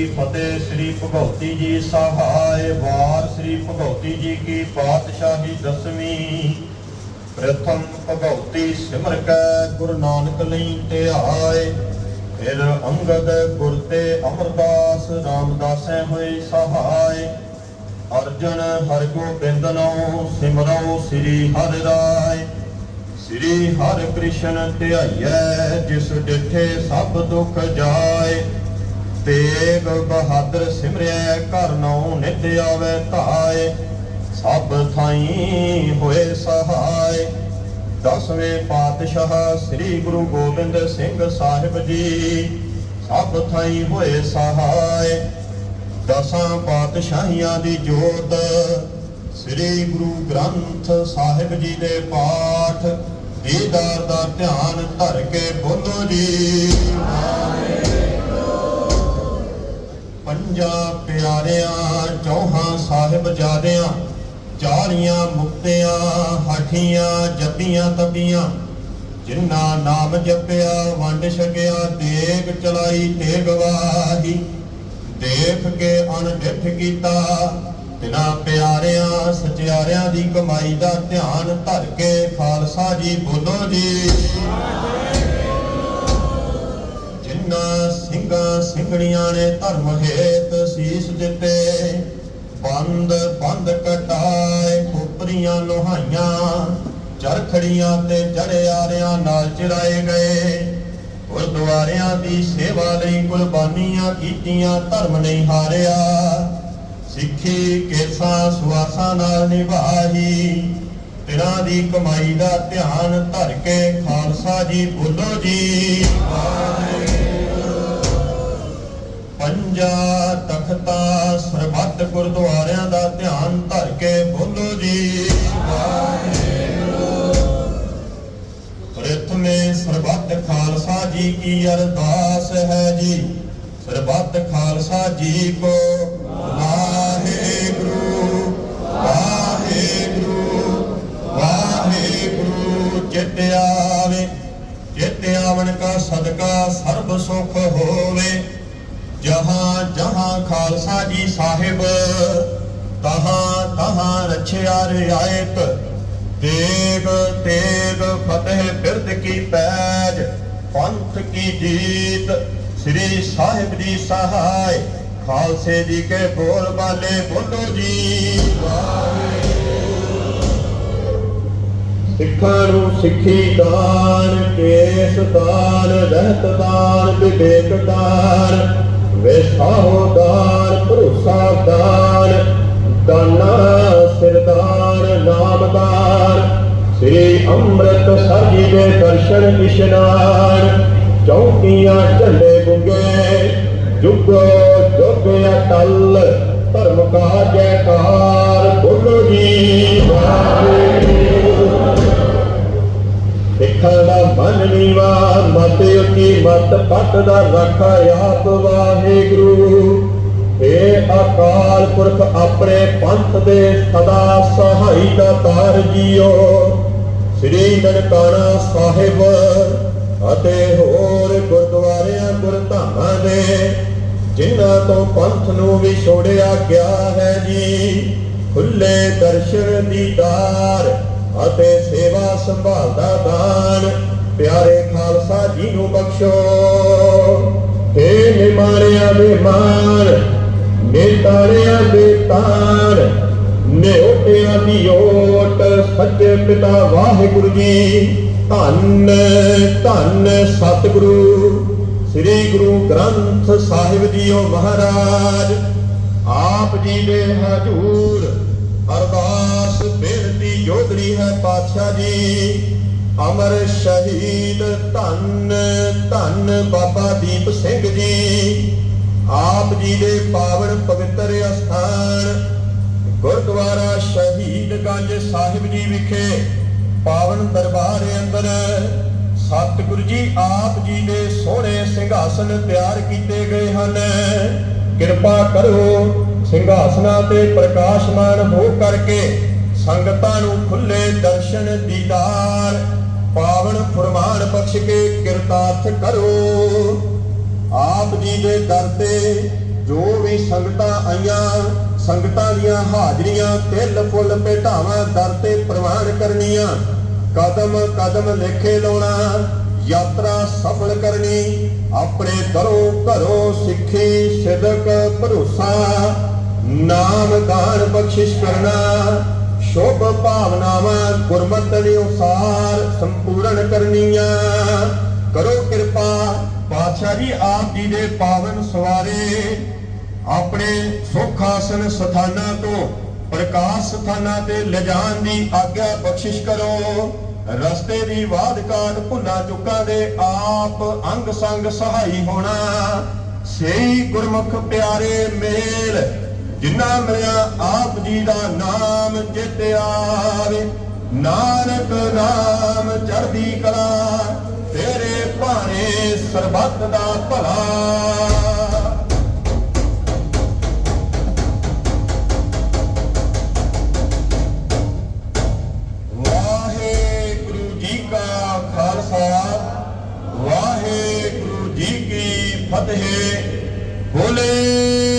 ਕੀ ਫਤਿਹ ਸ੍ਰੀ ਭਗਉਤੀ ਜੀ ਸਹਾਇ ਵਾਰ, ਸ੍ਰੀ ਭਗਉਤੀ ਜੀ ਕੀ ਪਾਤਸ਼ਾਹੀ ਦਸਵੀਂ। ਪ੍ਰਥਮ ਭਗਉਤੀ ਸਿਮਰ ਕੈ, ਗੁਰੂ ਨਾਨਕ ਲਈ ਧਿਆਏ। ਫਿਰ ਅੰਗਦ ਗੁਰ ਤੇ ਅਮਰਦਾਸ ਰਾਮਦਾਸੈ ਹੋਏ ਸਹਾਇ ਅਰਜਨ ਹਰਿ ਗੋਬਿੰਦ ਨੋ ਸਿਮਰੋ ਸ੍ਰੀ ਹਰਿ ਰਾਏ। ਸ੍ਰੀ ਹਰਿ ਕ੍ਰਿਸ਼ਨ ਧਿਆਈਐ, ਜਿਸ ਡਿਠੇ ਸਭ ਦੁਖ ਜਾਏ। ਤੇਗ ਬਹਾਦਰ ਸਿਮਰਿਆ, ਘਰ ਨੋ ਨਿਤ ਆਵੇ ਧਾਏ, ਸਭ ਥਾਈ ਹੋਏ ਸਹਾਇ ਦਸਵੇਂ ਪਾਤਸ਼ਾਹ ਸ੍ਰੀ ਗੁਰੂ ਗੋਬਿੰਦ ਸਿੰਘ ਸਾਹਿਬ ਜੀ, ਸਭ ਥਾਈ ਹੋਏ ਸਹਾਇ ਦਸਾਂ ਪਾਤਸ਼ਾਹੀਆਂ ਦੀ ਜੋਤ, ਸ੍ਰੀ ਗੁਰੂ ਗ੍ਰੰਥ ਸਾਹਿਬ ਜੀ ਦੇ ਪਾਠ, ਦੀਦਾਰ ਦਾ ਧਿਆਨ ਧਰ ਕੇ ਬੋਲੋ ਜੀ। ਪੰਜਾਂ ਪਿਆਰਿਆਂ, ਚੌਹਾਂ ਸਾਹਿਬ ਜਾਦਿਆਂ ਚਾਲੀਆਂ ਮੁਕਤਿਆਂ, ਹਾਠੀਆਂ ਜੱਪੀਆਂ ਤਪੀਆਂ ਜਿਨ੍ਹਾਂ ਨਾਮ ਜਪਿਆ, ਵੰਡ ਛਕਿਆ ਦੇਗ ਚਲਾਈ ਤੇ ਗਵਾਹੀ ਦੇਖ ਕੇ ਅਣਡਿੱਠ ਕੀਤਾ, ਤਿਨਾ ਪਿਆਰਿਆਂ, ਸਚਿਆਰਿਆਂ ਦੀ ਕਮਾਈ ਦਾ ਧਿਆਨ ਧਰ ਕੇ ਖਾਲਸਾ ਜੀ ਬੋਲੋ ਜੀ। ਸਿੰਘਣੀਆਂ ਨੇ ਧਰਮ ਹੇਤ ਸੀਸ ਦਿੱਤੇ। ਬੰਦ ਬੰਦ ਕਟਾਏ ਖੋਪਰੀਆਂ ਲੋਹਾਈਆਂ ਚਰਖੜੀਆਂ ਤੇ ਜੜਿਆਰਿਆਂ ਨਾਲ ਚਿਰਾਏ ਗਏ। ਗੁਰਦੁਆਰਿਆਂ ਦੀ ਸੇਵਾ ਲਈ ਕੁਰਬਾਨੀਆਂ ਕੀਤੀਆਂ, ਧਰਮ ਨਹੀਂ ਹਾਰਿਆ। ਸਿੱਖੀ ਕੇਸਾਂ ਸੁਆਸਾਂ ਨਾਲ ਨਿਭਾਈ। ਤਿਨਾਂ ਦੀ ਕਮਾਈ ਦਾ ਧਿਆਨ ਧਰ ਕੇ ਖਾਲਸਾ ਜੀ ਬੋਲੋ ਜੀ। ਪੰਜਾ ਤਖਤਾ ਸਰਬੱਤ ਗੁਰਦੁਆਰਿਆਂ ਦਾ ਧਿਆਨ ਧਰ ਕੇ ਬੋਲੋ ਜੀ। ਪ੍ਰਥਮੇ ਸਰਬੱਤ ਖਾਲਸਾ ਜੀ ਕੀ ਅਰਦਾਸ ਹੈ ਜੀ। ਸਰਬੱਤ ਖਾਲਸਾ ਜੀ ਕੋ ਵਾਹਿਗੁਰੂ ਵਾਹਿਗੁਰੂ ਵਾਹਿਗੁਰੂ ਚਿਤ ਆਵੇ। ਚਿਤ ਆਵਣ ਕਾ ਸਦਕਾ ਸਰਬ ਸੁਖ ਹੋਵੇ। ਜਹਾਂ ਜਹਾਂ ਖਾਲਸਾ ਜੀ ਸਾਹਿਬ, ਤਹਾਂ ਤਹਾਂ ਰਛਿਆ ਰਿਆਇਤ। ਤੇਗ ਤੇਗ ਫਤਿਹ ਬਿਰਦ ਕੀ ਪੈਜ, ਪੰਥ ਕੀ ਜੀਤ। ਸ੍ਰੀ ਸਾਹਿਬ ਜੀ ਸਹਾਇ, ਖਾਲਸੇ ਜੀ ਕੇ ਬੋਲ ਬਾਲੇ ਬੋਲੋ ਜੀ। ਸਿੱਖਾਂ ਨੂੰ ਸਿੱਖੀ ਦਾਨ, ਕੇਸ ਦਾਨ, ਰਹਿਤ ਦਾਨ, ਵਿਵੇਕ ਦਾਨ। ਵਿਸਾਹੋ ਦਾਨ ਭਰੋਸਾ ਦਾਨ ਦਾਨਾ ਸਿਰਦਾਨ ਨਾਮਦਾਨ ਸ੍ਰੀ ਅੰਮ੍ਰਿਤ ਸਾਹਿਬ ਦੇ ਦਰਸ਼ਨ ਇਸ਼ਨਾਨ ਚੌਕੀਆਂ ਝੰਡੇ ਗੁੰਗੇ ਜੁਗੋ ਜੁਗ ਅਟਲ ਧਰਮ ਕਾ ਜੈਕਾਰ ਬੋਲੋ ਸਿੱਖਾਂ ਦਾ ਮਤ ਉੱਚੀ ਮਤ ਪੱਟ ਦਾ ਰੱਖ ਆਪ ਵਾਹਿਗੁਰੂ ਏ ਅਕਾਲ ਪੁਰਖ, ਆਪਣੇ ਪੰਥ ਦੇ ਸਦਾ ਸਹਾਈ ਦਾ ਤਾਰ ਜੀਓ। ਸ੍ਰੀ ਨਨਕਾਣਾ ਸਾਹਿਬ ਅਤੇ ਹੋਰ ਗੁਰਦੁਆਰਿਆਂ ਗੁਰਧਾਮਾਂ ਦੇ ਜਿਨ੍ਹਾਂ ਤੋਂ ਪੰਥ ਨੂੰ ਵੀ ਛੋੜਿਆ ਗਿਆ ਹੈ ਜੀ, ਖੁੱਲੇ ਦਰਸ਼ਨ ਦੀਦਾਰ ਅਤੇ ਸੇਵਾ ਸੰਭਾਲ ਦਾ ਦਾਨ, ਪਿਆਰੇ ਖਾਲਸਾ ਜੀ ਨੂੰ ਬਖਸ਼ੋ। ਏ ਨਿਮਾਰਿਆਂ ਦੇ ਮਾਨ ਨੇਤਾਰਿਆਂ ਦੇ ਤਾਣ, ਨਿਉਟਿਆਂ ਦੀ ਓਟ, ਸੱਚੇ ਪਿਤਾ ਵਾਹਿਗੁਰੂ ਜੀ, ਧੰਨ ਧੰਨ ਸਤਿਗੁਰੂ, ਸ੍ਰੀ ਗੁਰੂ ਗ੍ਰੰਥ ਸਾਹਿਬ ਜੀਓ ਮਹਾਰਾਜ। ਆਪ ਜੀ ਦੇ ਹਜੂਰ ਅਰਦਾਸ ਬੇਨਤੀ ਜੋਦਰੀ ਹੈ ਪਾਤਸ਼ਾਹ ਜੀ। ਅਮਰ ਸ਼ਹੀਦ ਧੰਨ ਧੰਨ ਬਾਬਾ ਦੀਪ ਸਿੰਘ ਜੀ। ਆਪ ਜੀ ਦੇ ਪਾਵਨ ਪਵਿੱਤਰ ਅਸਥਾਨ, ਗੁਰਦੁਆਰਾ ਸ਼ਹੀਦਗੰਜ ਸਾਹਿਬ ਜੀ ਵਿਖੇ, ਪਾਵਨ ਦਰਬਾਰ ਅੰਦਰ। ਸਤਿਗੁਰੂ ਜੀ ਆਪ ਜੀ ਦੇ ਸੋਹਣੇ ਸਿੰਘਾਸਨ ਤਿਆਰ ਕੀਤੇ ਗਏ ਹਨ। ਕਿਰਪਾ ਕਰੋ ਸਿੰਘਾਸਨਾਂ ਤੇ ਪ੍ਰਕਾਸ਼ਮਾਨ ਹੋ ਕਰਕੇ ਸੰਗਤਾਂ ਨੂੰ ਖੁੱਲੇ ਦਰਸ਼ਨ ਦੀਦਾਰ। ਪਾਵਨ ਫਰਮਾਨ ਬਖਸ਼ ਕੇ ਕਿਰਤਾਰਥ ਕਰੋ। ਆਪ ਜੀ ਦੇ ਦਰ ਤੇ ਜੋ ਵੀ ਸੰਗਤਾਂ ਆਈਆਂ, ਸੰਗਤਾਂ ਦੀਆਂ ਹਾਜ਼ਰੀਆਂ ਤਿਲ ਫੁੱਲ ਭੇਟਾਵਾਂ ਦਰ ਤੇ ਪ੍ਰਵਾਨ ਕਰਨੀਆਂ। ਕਦਮ ਕਦਮ ਲੇਖੇ ਲਾਉਣਾ, ਯਾਤਰਾ ਸਫਲ ਕਰਨੀ, ਆਪਣੇ ਦਰੋਂ ਘਰੋਂ ਸਿੱਖੀ ਸਿਦਕ ਭਰੋਸਾ। ਨਾਮ ਦਾਨ ਬਖਸ਼ਿਸ਼ ਕਰਨਾ ਸ਼ੁਭ ਭਾਵਨਾਵਾਂ ਗੁਰਮਤਿ ਅਨੁਸਾਰ ਸੰਪੂਰਨ ਕਰਨੀਆਂ। ਕਰੋ ਕਿਰਪਾ, ਪਾਤਸ਼ਾਹ ਜੀ ਆਪ ਜੀ ਦੇ ਪਾਵਨ ਸਵਾਰੇ ਆਪਣੇ ਸੁਖ ਆਸਨ ਸਥਾਨਾਂ ਤੋਂ, ਪ੍ਰਕਾਸ਼ ਸਥਾਨਾਂ ਤੇ ਲਿਜਾਣ ਦੀ ਆਗਿਆ ਬਖਸ਼ਿਸ਼ ਕਰੋ। ਰਸਤੇ ਦੀ ਵਾਧ ਕਾਟ ਭੁੱਲਾਂ ਚੁੱਕਾਂ ਦੇ ਆਪ ਅੰਗ ਸੰਗ ਸਹਾਈ ਹੋਣਾ। ਸਹੀ ਗੁਰਮੁਖ ਪਿਆਰੇ ਮੇਲ ਜਿਨ੍ਹਾਂ ਮਿਲਿਆ ਆਪ ਜੀ ਦਾ ਨਾਮ ਚਿਤ ਆਵੇ ਨਾਨਕ ਨਾਮ ਚੜ੍ਹਦੀ ਕਲਾ, ਤੇਰੇ ਭਾਣੇ ਸਰਬੱਤ ਦਾ ਭਲਾ। ਵਾਹਿਗੁਰੂ ਜੀ ਕਾ ਖਾਲਸਾ, ਵਾਹਿਗੁਰੂ ਜੀ ਕੀ ਫਤਿਹ। ਬੋਲੇ